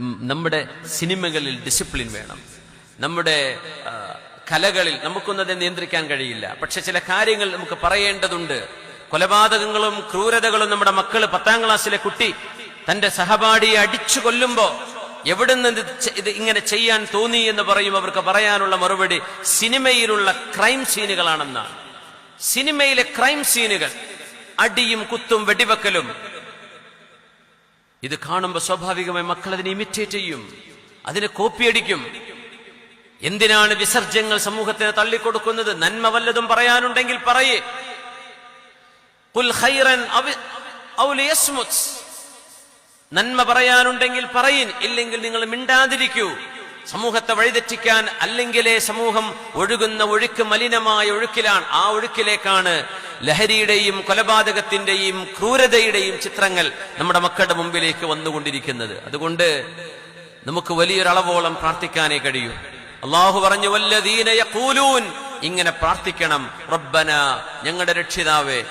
നമ്മുടെ സിനിമകളിൽ ഡിസിപ്ലിൻ വേണം. നമ്മുടെ കലകളിൽ നമുക്കൊന്നതെ നിയന്ത്രിക്കാൻ കഴിയില്ല. പക്ഷെ ചില കാര്യങ്ങൾ നമുക്ക് പറയേണ്ടതുണ്ട്. കൊലപാതകങ്ങളും ക്രൂരതകളും നമ്മുടെ മക്കൾ പത്താം ക്ലാസ്സിലെ കുട്ടി തന്റെ സഹപാഠിയെ അടിച്ചു കൊല്ലുമ്പോ എവിടുന്ന് ഇത് ഇങ്ങനെ ചെയ്യാൻ തോന്നി എന്ന് പറയും അവർക്ക് പറയാനുള്ള മറുപടി സിനിമയിലുള്ള ക്രൈം സീനുകളാണെന്നാണ് സിനിമയിലെ ക്രൈം സീനുകൾ അടിയും കുത്തും വെടിവെക്കലും ഇത് കാണുമ്പോൾ സ്വാഭാവികമായി മക്കൾ അതിനെ ഇമിറ്റേറ്റ് ചെയ്യും. അതിനെ കോപ്പിയടിക്കും എന്തിനാണ് വിസർജ്യങ്ങൾ സമൂഹത്തിന് തള്ളിക്കൊടുക്കുന്നത്? നന്മ വല്ലതും പറയാനുണ്ടെങ്കിൽ പറയേ. നന്മ പറയാനുണ്ടെങ്കിൽ പറയിൻ ഇല്ലെങ്കിൽ നിങ്ങൾ മിണ്ടാതിരിക്കൂ. സമൂഹത്തെ വഴിതെറ്റിക്കാൻ അല്ലെങ്കിലേ സമൂഹം ഒഴുകുന്ന ഒഴുക്ക് മലിനമായ ഒഴുക്കിലാണ്. ആ ഒഴുക്കിലേക്കാണ് ലഹരിയുടെയും കൊലപാതകത്തിന്റെയും ക്രൂരതയുടെയും ചിത്രങ്ങൾ നമ്മുടെ മക്കളുടെ മുമ്പിലേക്ക് വന്നുകൊണ്ടിരിക്കുന്നത്. അതുകൊണ്ട് നമുക്ക് വലിയൊരളവോളം പ്രാർത്ഥിക്കാനേ കഴിയൂ. അള്ളാഹു പറഞ്ഞു വല്ലദീന യഖൂലൂൻ. ഇങ്ങനെ പ്രാർത്ഥിക്കണം. റബ്ബന ഞങ്ങളുടെ രക്ഷിതാവേ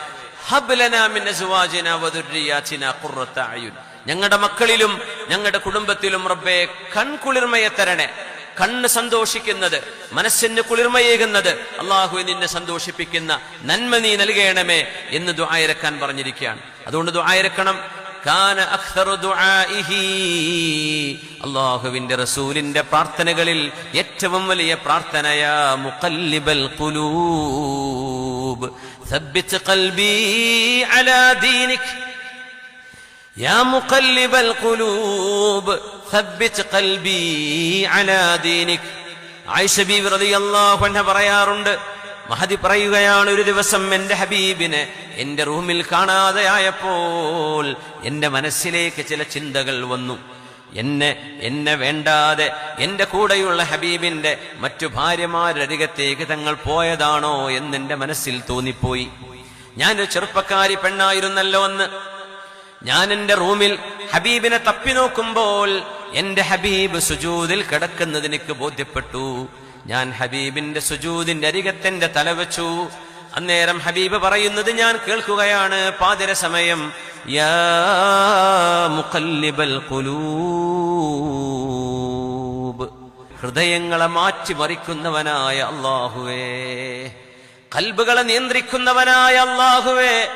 ഞങ്ങളുടെ മക്കളിലും ഞങ്ങളുടെ കുടുംബത്തിലും റബ്ബെ കൺകുളിർമയെ തരണേ. കണ്ണ് സന്തോഷിക്കുന്നത് മനസ്സിന് കുളിർമയേകുന്നത് അള്ളാഹു നിന്നെ സന്തോഷിപ്പിക്കുന്ന നന്മ നീ നൽകണമേ എന്ന് ദുആയിരക്കാൻ പറഞ്ഞിരിക്കുകയാണ് അതുകൊണ്ട് ദുആയിരക്കണം കാന അക്തറു ദുആഇഹി അള്ളാഹുവിന്റെ റസൂലിന്റെ പ്രാർത്ഥനകളിൽ ഏറ്റവും വലിയ പ്രാർത്ഥനയാ മുഖല്ലിബൽ ഖുലൂബ് ثبت قلبي على دينك يا مقلب القلوب ثبت قلبي على دينك ആയിഷ ബീവി റളിയല്ലാഹു അൻഹ പറയാറുണ്ട് മഹദി പറയുകയാണ് ഒരു ദിവസം എന്റെ ഹബീബിനെ എന്റെ റൂമിൽ കാണാതെയായപ്പോൾ എന്റെ മനസ്സിലേക്ക് ചില ചിന്തകൾ വന്നു എന്നെ എന്നെ വേണ്ടാതെ എന്റെ കൂടെയുള്ള ഹബീബിന്റെ മറ്റു ഭാര്യമാരുടെ അരികത്തേക്ക് തങ്ങൾ പോയതാണോ എന്ന് എന്റെ മനസ്സിൽ തോന്നിപ്പോയി ഞാനൊരു ചെറുപ്പക്കാരി പെണ്ണായിരുന്നല്ലോ എന്ന് ഞാൻ എന്റെ റൂമിൽ ഹബീബിനെ തപ്പി നോക്കുമ്പോൾ എന്റെ ഹബീബ് സുജൂതിൽ കിടക്കുന്നത് എനിക്ക് ബോധ്യപ്പെട്ടു. ഞാൻ ഹബീബിന്റെ സുജൂതിന്റെ അരികത്തെന്റെ തല വെച്ചു. അന്നേരം ഹബീബ് പറയുന്നത് ഞാൻ കേൾക്കുകയാണ്. പാതിര സമയം ഹൃദയങ്ങളെ മാറ്റിമറിക്കുന്നവനായ അള്ളാഹുവേ കൽബുകളെ നിയന്ത്രിക്കുന്നവനായ അള്ളാഹുവേ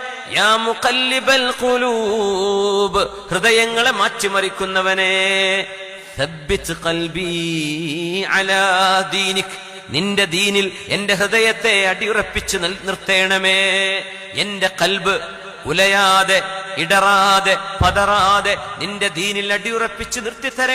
ഹൃദയങ്ങളെ മാറ്റിമറിക്കുന്നവനെ. നിന്റെ ദീനിൽ എന്റെ ഹൃദയത്തെ അടിയുറപ്പിച്ച് നിർത്തേണമേ. എന്റെ കൽബ് ഉലയാതെ ഇടറാതെ പതറാതെ നിന്റെ ദീനിൽ അടിയുറപ്പിച്ച് നിർത്തിത്തരേ